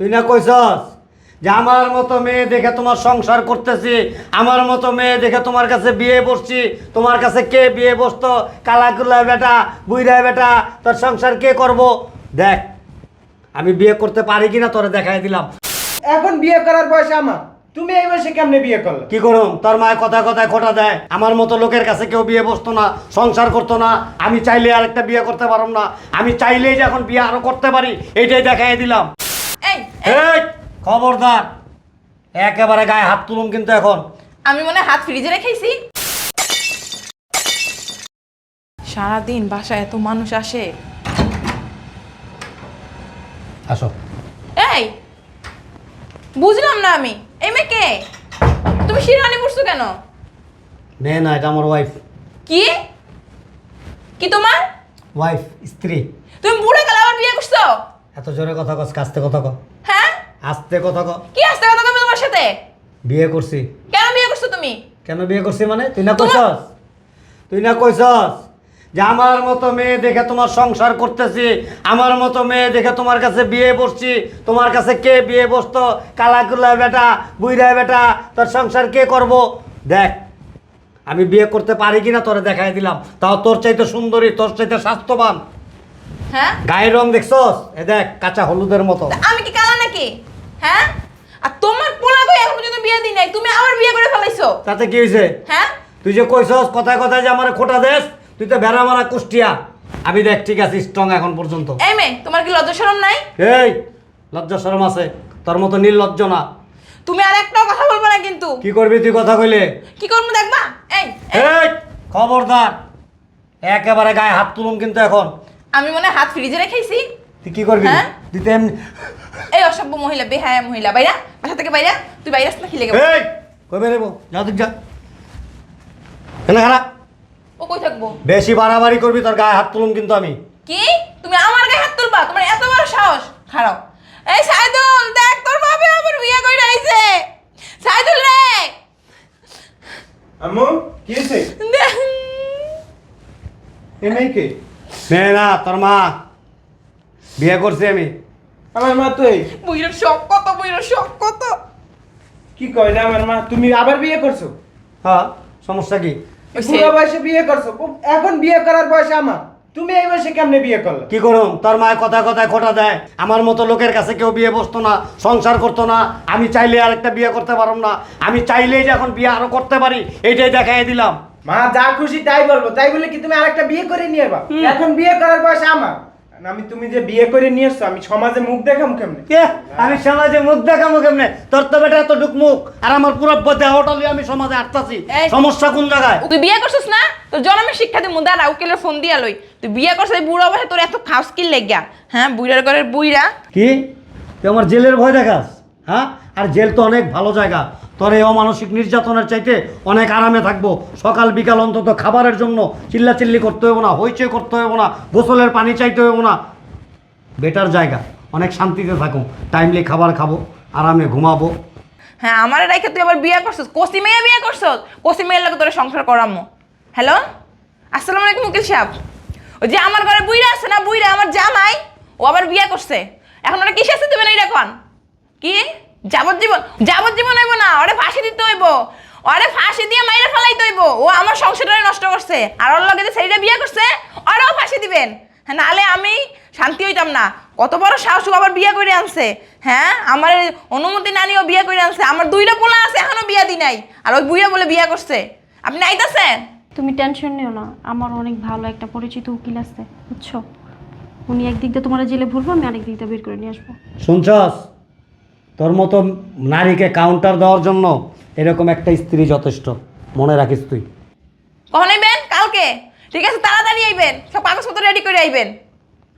তুই না কইছস যে আমার মতো মেয়ে দেখে তোমার সংসার করতেছি আমার মতো মেয়ে দেখে তোমার কাছে বিয়ে বসছি তোমার কাছে কে বিয়ে বসতো? কালাকুলা বেটা বুইরা বেটা তোর সংসার কে করব? দেখ আমি বিয়ে করতে পারি কিনা তোরে দেখাই দিলাম। এখন বিয়ে করার বয়স আমার। তুমি এই বয়সে কেমনে বিয়ে করলে? কি করুম? তোর মায়ের কথায় কথায় খোটা দেয়। আমার মতো লোকের কাছে কেউ বিয়ে বসতো না সংসার করতো না। আমি চাইলে আরেকটা বিয়ে করতে পারলাম না। আমি চাইলেই যে এখন বিয়ে আরও করতে পারি এইটাই দেখাই দিলাম। এই খবরদার। একেবারে গায়ে হাত তুলুম কিন্তু এখন। আমি মনে হয় হাত ফ্রিজে রেখেছি। সারাদিন বাসায় এত মানুষ আসে। আসো। এই বুঝলাম না আমি। এই মেয়ে কে? তুমি শিরোয়ানি পড়ছো কেন? মেয়ে না এটা আমার ওয়াইফ কি? কি তোমার? ওয়াইফ স্ত্রী। তুমি বুড়ো কালে আবার বিয়ে করছ? এত জোরে কথা কস আস্তে কথা ক হ্যাঁ আস্তে কথা ক। কি আসতে কথা কবে তোমার সাথে? বিয়ে করছি। কেন বিয়ে করছ তুমি? কেন বিয়ে করছি মানে? তুই না কইছস? তুই না কইছস যে আমার মতো মেয়ে দেখে তোমার সংসার করতেছি? আমার মতো মেয়ে দেখে তোমার কাছে বিয়ে বসছি? তোমার কাছে কে বিয়ে বসতো? কালাকুলা বেটা বুইরা বেটা তোর সংসার কে করব? দেখ আমি বিয়ে করতে পারি কিনা তোরে দেখাই দিলাম। তাও তোর চাইতে সুন্দরী তোর চাইতে স্বাস্থ্যবান। হ্যাঁ? গায়ের রং দেখছস? এ দেখ কাঁচা হলুদের মতো। আমি কি কালা নাকি? হ্যাঁ? আর তোমার পোলা এখন পর্যন্ত বিয়ে দিই নাই তুমি আবার বিয়ে করে ফেলাইছো। তাতে কি হয়েছে হ্যাঁ? তুই যে কইছস কথায় কথায় যে আমার খোটা দেশ তুই তো ভেড়া মারা কুষ্টিয়া। আমি দেখ ঠিক আছে স্ট্রং এখন পর্যন্ত। এই মেয়ে তোমার কি লজ্জা শরম নাই? এই লজ্জা শরম আছে। তোর মতো নির্লজ্জ না। তুমি আর একটাও কথা বলবে না কিন্তু। কি করবি তুই কথা কইলে? কি করব দেখবা? এই এই, খবরদার। একেবারে গায়ে হাত তুলুম কিন্তু এখন। আমি মনে হাত ফ্রিজে রেখেছি। তুই কি করবি? হ্যাঁ? দিতে এমনি এই অসভ্য মহিলা বেহায়া মহিলা বাইরা বাসা থেকে বাইরা তুই বাইরে আসতে খিলে গেল। এই কই বেরেবো যা তুই যা। এনে খারাপ ও কই থাকব? বেশি বাড়াবাড়ি করবি তোর গায়ে হাত তুলুম কিন্তু আমি। কি? তুমি আমার গায়ে হাত তুলবা? তোমার এত বড় সাহস? খারাপ। এই সাইদুল দেখ তোর বাপে আবার বিয়ে করে আইছে। সাইদুল রে! আম্মু কি দেখ। এ না তোর মা। বিয়ে করছি আমি। আমার মা তুই? বুইরার শখ কত বুইরার শখ কত? কি কয় না আমার মা? তুমি আবার বিয়ে করছ? হ্যাঁ সমস্যা কি? বুড়ো বয়সে বিয়ে করছ? এখন বিয়ে করার বয়স আমার। তুমি এই বয়সে কেমনে বিয়ে করলে? কি করুম? তোর মায়ের কথা কথায় খোটা দেয়। আমার মতো লোকের কাছে কেউ বিয়ে বসতো না সংসার করতো না। আমি চাইলে আরেকটা বিয়ে করতে পারলাম না। আমি চাইলেই যে এখন বিয়ে আরও করতে পারি এইটাই দেখাই দিলাম। মা যা খুশি তাই বলব। তাই বলে কি তুমি আরেকটা বিয়ে করে নিয়ে এখন বিয়ে করার বয়স আমার। আর আমি তুমি যে বিয়ে করে নিয়ে এসছো আমি সমাজে মুখ দেখাম কেমনে? কে? আমি সমাজে মুখ কেমনে? তোর তো বেটা এত ডুক মুখ আর আমার পুরো দেহটালি আমি সমাজে আটতাছি এই। সমস্যা কোন জায়গায়? তুই বিয়ে করছিস না? তোর জন্মের শিক্ষা দিয়ে মুদা না উকিলের ফোন দিয়া লই। তুই বিয়ে করছিস এই বুড়ো বয়সে তোর এত খাস কিল লেগা হ্যাঁ বুইরার ঘরের বুইরা কি? তুই আমার জেলের ভয় দেখাস হ্যাঁ? আর জেল তো অনেক ভালো জায়গা। তোর এই অমানসিক নির্যাতনের চাইতে অনেক আরামে থাকব। সকাল বিকাল অন্তত খাবারের জন্য চিল্লাচিল্লি করতে হবে না, হইচই করতে হবে না, গোসলের পানি চাইতে হইব না। বেটার জায়গা, অনেক শান্তিতে থাকুন টাইমলি খাবার খাব, আরামে ঘুমাবো। হ্যাঁ আমার রাইখে তুই আবার বিয়ে করছিস? কোসি মেয়ে বিয়ে করছিস? কোসি মেয়ের লোক তোর সংসার করামো। হ্যালো? আসসালামু আলাইকুম উকিল সাহেব। ওই যে আমার ঘরে বুইরা আছে না বুইরা আমার জামাই, ও আবার বিয়ে করছে। এখন ওরা কি শাস্তি দেবেন এইরকম? কি? যাবজ্জীবন যাবজ্জীবন হইব না ওরে ফাঁসি দিতে হইব। ওরে ফাঁসি দিয়ে মাইরে ফেলাইতে হইব। ও আমার সংসারটা নষ্ট করছে। আর ওর লগে যে ছেলেটা বিয়ে করছে ওরাও ফাঁসি দিবেন। হ্যাঁ নাহলে আমি শান্তি হইতাম না। কত বড় সাহস ও আবার বিয়ে করে আনছে। হ্যাঁ আমার অনুমতি না নিয়েও বিয়ে করে আনছে। আমার দুইটা পোলা আছে এখনও বিয়া দি নাই। আর ওই বুইয়া বলে বিয়ে করছে। আপনি আইতাছেন? তুমি টেনশন নিও না। আমার অনেক ভালো একটা পরিচিত উকিল আছে বুঝছ? উনি একদিক দিয়ে তোমার জেলে ভুলবো আমি আরেক দিক দিয়ে বের করে নিয়ে আসব। শুনছস? তোর মতো নারীকে কাউন্টার দেওয়ার জন্য এরকম একটা স্ত্রী যথেষ্ট। মনে রাখিস তুই। কখন আইবেন? কালকে? ঠিক আছে তাড়াতাড়ি আইবেন। সব কাগজপত্র রেডি করে আইবেন।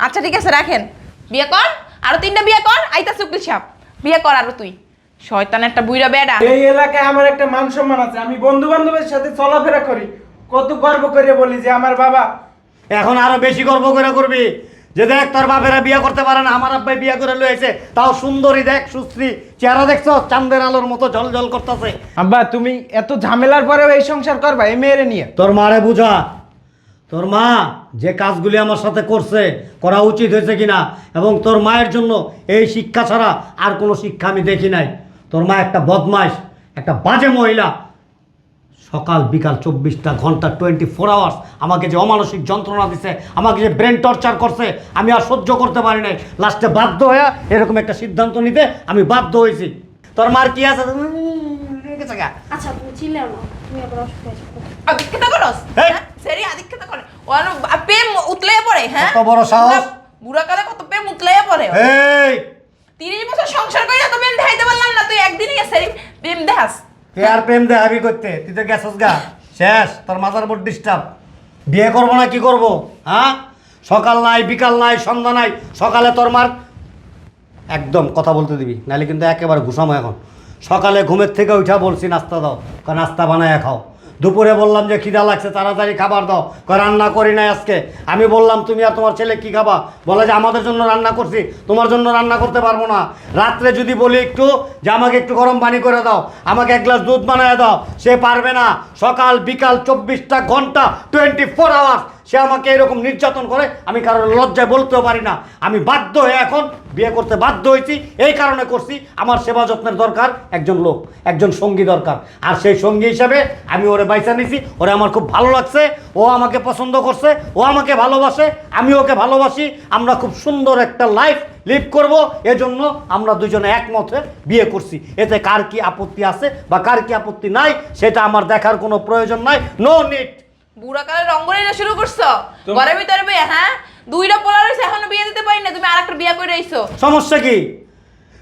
আচ্ছা ঠিক আছে রাখেন। বিয়ে কর আরও তিনটা বিয়ে কর আইতা উকিল সাহেব। বিয়ে কর আরও তুই। শয়তান একটা বুইরা বেডা। এই এলাকায় আমার একটা মান সম্মান আছে। আমি বন্ধু বান্ধবের সাথে চলাফেরা করি। কত গর্ব করে বলি যে আমার বাবা এখন আরও বেশি গর্ব করে করবি। যে দেখ তোর বাপেরা বিয়ে করতে পারে না আমার আব্বাই বিয়ে করে লয়েছে তাও সুন্দরী দেখ সুশ্রী চেহারা দেখছ? চান্দের আলোর মতো জল জল করতেছে। আব্বা তুমি এত ঝামেলার পরেও এই সংসার করবা এই মেয়েরে নিয়ে? তোর মারে বুঝা। তোর মা যে কাজগুলি আমার সাথে করছে করা উচিত হয়েছে কিনা এবং তোর মায়ের জন্য এই শিক্ষা ছাড়া আর কোনো শিক্ষা আমি দেখি নাই। তোর মা একটা বদমাইশ একটা বাজে মহিলা সকাল বিকাল চব্বিশটা ঘণ্টা টোয়েন্টি ফোর আওয়ার্স আমাকে যে অমানসিক যন্ত্রণা দিছে আমাকে যে ব্রেন টর্চার করছে আমি আর সহ্য করতে পারি নাই। লাস্টে বাধ্য হয়ে এরকম একটা সিদ্ধান্ত নিতে আমি বাধ্য হয়েছি তোর মার কি আছে। আচ্ছা তুমি না তুমি আবার অসুস্থ হয়ে যাবে আদিক্ষেতা করস? হ্যাঁ সেরি আদিক্ষেতা করে। ও প্রেম উতলে পড়ে হ্যাঁ? কত বড় সাহস? বুড়া- বুড়া কালে কত প্রেম উতলে পড়ে এই তিরিশ বছর সংসার করে এত প্রেম দেখাইতে পারলাম না তুই একদিনই সেরি প্রেম দেখাস। তুই আর প্রেম দে হাবি করতে, তুই তো গেছস গা। শেষ, তোর মাথার উপর ডিস্টার্ব বিয়ে করব না, কি করব? হ্যাঁ? সকাল নাই, বিকাল নাই, সন্ধ্যা নাই, সকালে তোর মার একদম কথা বলতে দিবি, নাহলে কিন্তু একেবারে ঘুষামো এখন। সকালে ঘুমের থেকে উঠা বলছি, নাস্তা দাও। নাস্তা বানায় খাও। দুপুরে বললাম যে খিদা লাগছে, তাড়াতাড়ি খাবার দাও। কয়, রান্না করি নাই আজকে। আমি বললাম, তুমি আর তোমার ছেলে কি খাবা? বলে যে, আমাদের জন্য রান্না করছি, তোমার জন্য রান্না করতে পারব না। রাত্রে যদি বলি একটু, যে, আমাকে একটু গরম পানি করে দাও, আমাকে এক গ্লাস দুধ বানায় দাও, সে পারবে না। সকাল, বিকাল, চব্বিশটা ঘণ্টা টোয়েন্টি ফোর আওয়ার্স সে আমাকে এরকম নির্যাতন করে, আমি কারোর লজ্জায় বলতেও পারি না। আমি বাধ্য হয়ে এখন বিয়ে করতে বাধ্য হয়েছি। এই কারণে করছি। আমার সেবা যত্নের দরকার একজন লোক, একজন সঙ্গী দরকার। আর সেই সঙ্গী হিসাবে আমি ওরে বাইসা নিছি। ওরে আমার খুব ভালো লাগছে। ও আমাকে পছন্দ করছে। ও আমাকে ভালোবাসে। আমি ওকে ভালোবাসি। আমরা খুব সুন্দর একটা লাইফ লিভ করব। এজন্য আমরা দুজনে একমত বিয়ে করছি। এতে কার কি আপত্তি আছে বা কার কি আপত্তি নাই, সেটা আমার দেখার কোনো প্রয়োজন নাই। নো নিড বুড়া কালে রঙ্গনের শুরু করছ? ঘরের ভিতরে বিয়ে হ্যাঁ? দুইটা পোলা রয়েছে এখনও বিয়ে দিতে পারি না তুমি আরেকটা বিয়ে করে রইছো সমস্যা কি?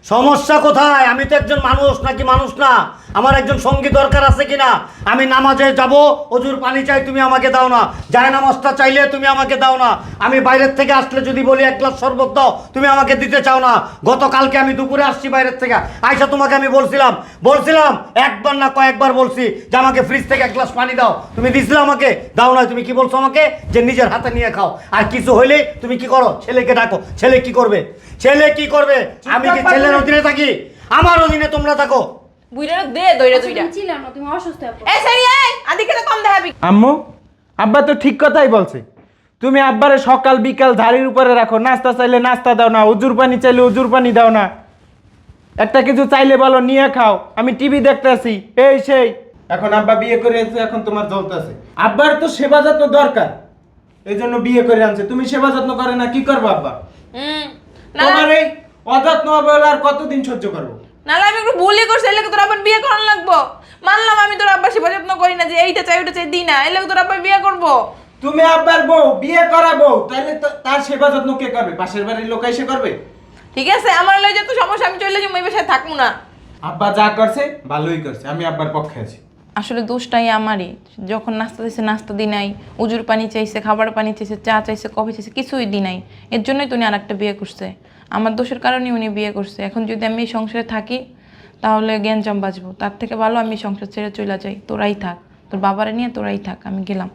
সমস্যা কোথায়? আমি তো একজন মানুষ নাকি মানুষ না? আমার একজন সঙ্গী দরকার আছে কিনা? আমি নামাজে যাব অজুর পানি চাই তুমি আমাকে দাও না। যায় নামাজটা চাইলে তুমি আমাকে দাও না। আমি বাইরের থেকে আসলে যদি বলি এক গ্লাস শরবত দাও তুমি আমাকে দিতে চাও না। গতকালকে আমি দুপুরে আসছি বাইরের থেকে। আইসা তোমাকে আমি বলছিলাম বলছিলাম একবার না কয়েকবার বলছি যে আমাকে ফ্রিজ থেকে এক গ্লাস পানি দাও। তুমি দিছিলে আমাকে দাও না। তুমি কি বলছো আমাকে? যে নিজের হাতে নিয়ে খাও। আর কিছু হইলেই তুমি কি করো? ছেলেকে ডাকো। ছেলে কি করবে? ছেলে কি করবে? আমি কি ছেলের অধীনে থাকি। আমার অধীনে তোমরা থাকো। বুইরা দে দইরা আচ্ছা, দুইটা তুমি না তুমি অসুস্থ হয়ে পড়ো। এ সেরি এই আদিক্ষেতা কম দেখাবি। আম্মু আব্বা তো ঠিক কথাই বলছে। তুমি আব্বারে সকাল বিকাল ধাড়ির উপরে রাখো। নাস্তা চাইলে নাস্তা দাও না উজুর পানি চাইলে উজুর পানি দাও না। একটা কিছু চাইলে বলো নিয়ে খাও। আমি টিভি দেখতেছি এই সেই। এখন আব্বা বিয়ে করে এসে এখন তোমার জ্বলতেছে। আব্বার তো সেবা যত্ন দরকার। এই জন্য বিয়ে করে আনছে। তুমি সেবা যত্ন করে না কি করব আব্বা? হুম তোমার এই অযত্ন অবহেলা আর কতদিন সহ্য করব? নাহলে আমি একটু ভুলই করছি এলে তোর আবার বিয়ে করানো লাগবো। মানলাম আমি তোর আব্বার সেবা যত্ন করি না যে এইটা চাই ওটা চাই দিই না। এলে তোর আব্বার বিয়ে করব। তুমি আব্বার বউ বিয়ে করা বউ তাহলে তার সেবা যত্ন কে করবে? পাশের বাড়ির লোক এসে করবে? ঠিক আছে আমার লয়ে যত সমস্যা আমি চলে যাব এই বাসায় থাকব না। আব্বা যা করছে ভালোই করছে আমি আব্বার পক্ষে আছি। আসলে দোষটাই আমারই। যখন নাস্তা দিয়েছে নাস্তা দিই নাই উজুর পানি চাইছে খাবার পানি চাইছে চা চাইছে কফি চাইছে কিছুই দিই নাই। এর জন্যই তুমি আর একটা বিয়ে করছে। আমার দোষের কারণে উনি বিয়ে করছে। এখন যদি আমি এই সংসারে থাকি তাহলে জ্ঞানজাম বাঁচবো। তার থেকে ভালো আমি সংসার ছেড়ে চলে যাই। তোরাই থাক। তোর বাবারে নিয়ে তোরাই থাক। আমি গেলাম।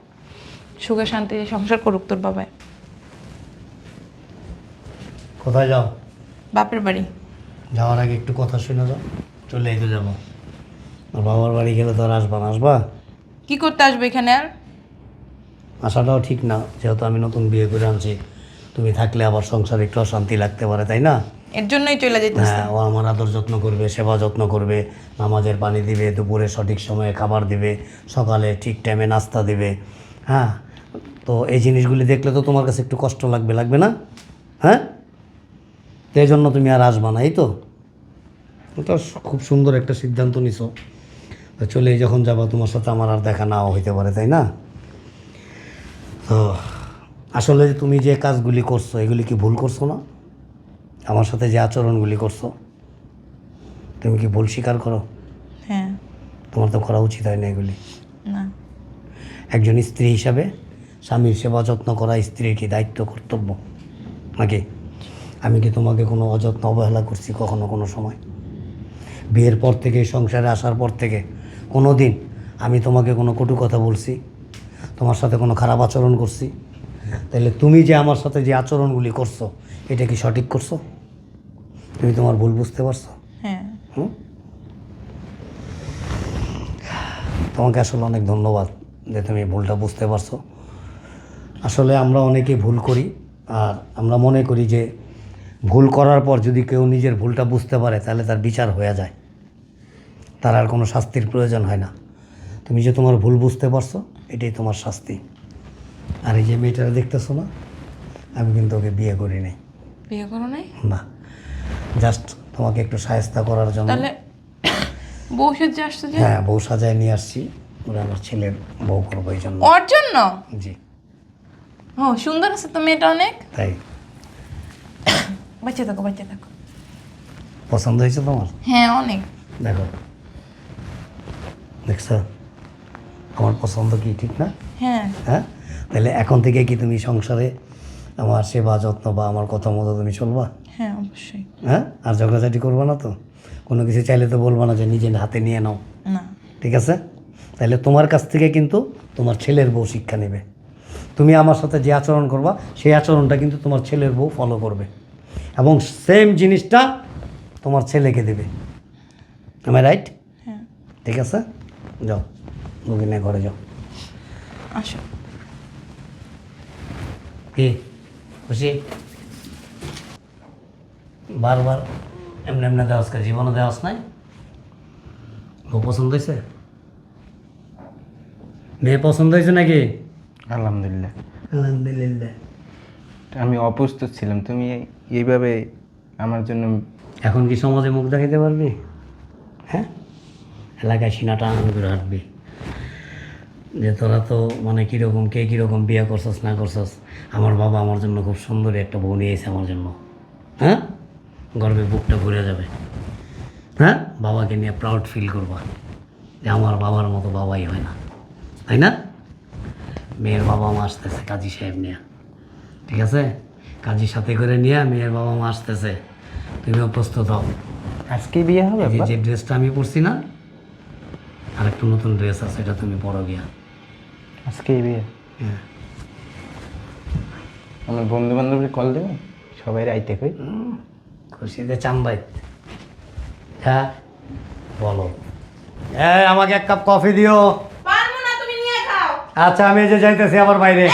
সুখে শান্তিতে সংসার করুক তোর বাবায় কোথায় যাও? বাপের বাড়ি। যাওয়ার আগে একটু কথা শুনে যাও। চলেই তো যাব। আর বাবার বাড়ি গেলে তো আর আসবা না আসবা? কি করতে আসবে এখানে আর? আসাটাও ঠিক না। যেহেতু আমি নতুন বিয়ে করে আনছি। তুমি থাকলে আবার সংসারে একটু অশান্তি লাগতে পারে তাই না? এর জন্যই চলে যেতেছে হ্যাঁ ও আমার আদর যত্ন করবে সেবা যত্ন করবে নামাজের পানি দিবে দুপুরে সঠিক সময়ে খাবার দিবে সকালে ঠিক টাইমে নাস্তা দিবে হ্যাঁ? তো এই জিনিসগুলি দেখলে তো তোমার কাছে একটু কষ্ট লাগবে লাগবে না? হ্যাঁ? তো এই জন্য তুমি আর আসবা না এই তো? খুব সুন্দর একটা সিদ্ধান্ত নিছো। তো চলেই যখন যাবা তোমার সাথে আমার আর দেখা নাও হইতে পারে তাই না? তো আসলে তুমি যে কাজগুলি করছ এগুলি কি ভুল করছ না? আমার সাথে যে আচরণগুলি করছ তুমি কি ভুল স্বীকার করো? হ্যাঁ। তোমার তো করা উচিত হয় না এগুলি। না। একজন স্ত্রী হিসাবে স্বামীর সেবা যত্ন করা স্ত্রীর কি দায়িত্ব কর্তব্য? নাকি আমি কি তোমাকে কোনো অযত্ন অবহেলা করছি কখনো কোনো সময়? বিয়ের পর থেকে সংসারে আসার পর থেকে কোনো দিন আমি তোমাকে কোনো কটু কথা বলছি তোমার সাথে কোনো খারাপ আচরণ করছি তাহলে তুমি যে আমার সাথে যে আচরণগুলি করছ এটা কি সঠিক করছ? তুমি তোমার ভুল বুঝতে পারছ? হ্যাঁ। হুম? তোমাকে আসলে অনেক ধন্যবাদ যে তুমি ভুলটা বুঝতে পারছ। আসলে আমরা অনেকে ভুল করি আর আমরা মনে করি যে ভুল করার পর যদি কেউ নিজের ভুলটা বুঝতে পারে তাহলে তার বিচার হয়ে যায়। তার আর কোনো শাস্তির প্রয়োজন হয় না। তুমি যে তোমার ভুল বুঝতে পারছ এটাই তোমার শাস্তি। আর এই যে মেয়েটা দেখতেছো না আমি কিন্তু ওকে বিয়ে করি নাই। বিয়ে করো নাই? না জাস্ট তোমাকে একটু সায়স্তা করার জন্য। তাহলে বউ সজ্জা আসছে যে? হ্যাঁ বউ সাজায় নিয়ে আসছি। ওরা আমার ছেলের বউ করব এই জন্য। ওর জন্য? জি। ও সুন্দর আছে তো মেয়েটা অনেক? তাই। বাচ্চা থাকো বাচ্চা থাকো। পছন্দ হয়েছে তোমার? হ্যাঁ অনেক। দেখো। দেখছ? আমার পছন্দ কি ঠিক না? হ্যাঁ। হ্যাঁ? তাহলে এখন থেকে কি তুমি সংসারে আমার সেবা যত্ন বা আমার কথা মতো তুমি চলবা? হ্যাঁ অবশ্যই। হ্যাঁ? আর ঝগড়াঝাটি করবা না তো? কোনো কিছু চাইলে তো বলবা না যে নিজের হাতে নিয়ে নাও। না। ঠিক আছে? তাহলে তোমার কাছ থেকে কিন্তু তোমার ছেলের বউ শিক্ষা নেবে। তুমি আমার সাথে যে আচরণ করবা সেই আচরণটা কিন্তু তোমার ছেলের বউ ফলো করবে। এবং সেম জিনিসটা তোমার ছেলেকে দেবে। আমি রাইট হ্যাঁ। ঠিক আছে? যাও রুগিনে ঘরে যাও। আসো। কি? খুশি? বারবার এমনি এমনি দেওয়াস করে জীবনে দেওয়াস নাই। বউ পছন্দ হয়েছে? মেয়ে পছন্দ হয়েছে নাকি? আলহামদুলিল্লাহ। আলহামদুলিল্লাহ। আমি অপ্রস্তুত ছিলাম তুমি এইভাবে আমার জন্য এখন কি সমাজে মুখ দেখাইতে পারবি? হ্যাঁ? এলাকায় সিনা টান করে হাঁটবি। যে তোরা তো মানে কীরকম কে কীরকম বিয়ে করছস না করছস আমার বাবা আমার জন্য খুব সুন্দরী একটা বউ নিয়ে এসে আমার জন্য। হ্যাঁ? গর্বে বুকটা ভরে যাবে। হ্যাঁ? বাবাকে নিয়ে প্রাউড ফিল করবা যে আমার বাবার মতো বাবাই হয় না। তাই না? মেয়ের বাবা মা আসতেছে কাজী সাহেব নিয়ে। ঠিক আছে? কাজীর সাথে করে নিয়ে মেয়ের বাবা মা আসতেছে। তুমিও প্রস্তুত হও। আজকে বিয়ে হবে যে ড্রেসটা আমি পরছি না আর একটা নতুন ড্রেস আছে এটা তুমি পরো গিয়া। আজকেই বিয়ে। হ্যাঁ। আমার বন্ধু বান্ধবকে কল দেবো? সবাই রাইতে কই? খুশিতে চান্দাই হ্যাঁ বলো। এই আমাকে এক কাপ কফি দিও। পারব না তুমি নিয়ে খাও আচ্ছা আমি এই যে যাইতেছি আবার বাইরে।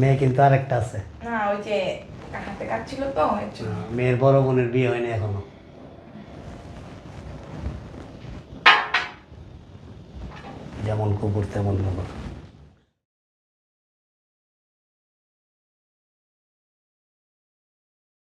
মেয়ে কিন্তু আরেকটা আছে। না ওই যে হাতে কাটছিল তো মেয়ের বড় বোনের বিয়ে হয়নি এখনও। যেমন কুকুর তেমন কুকুর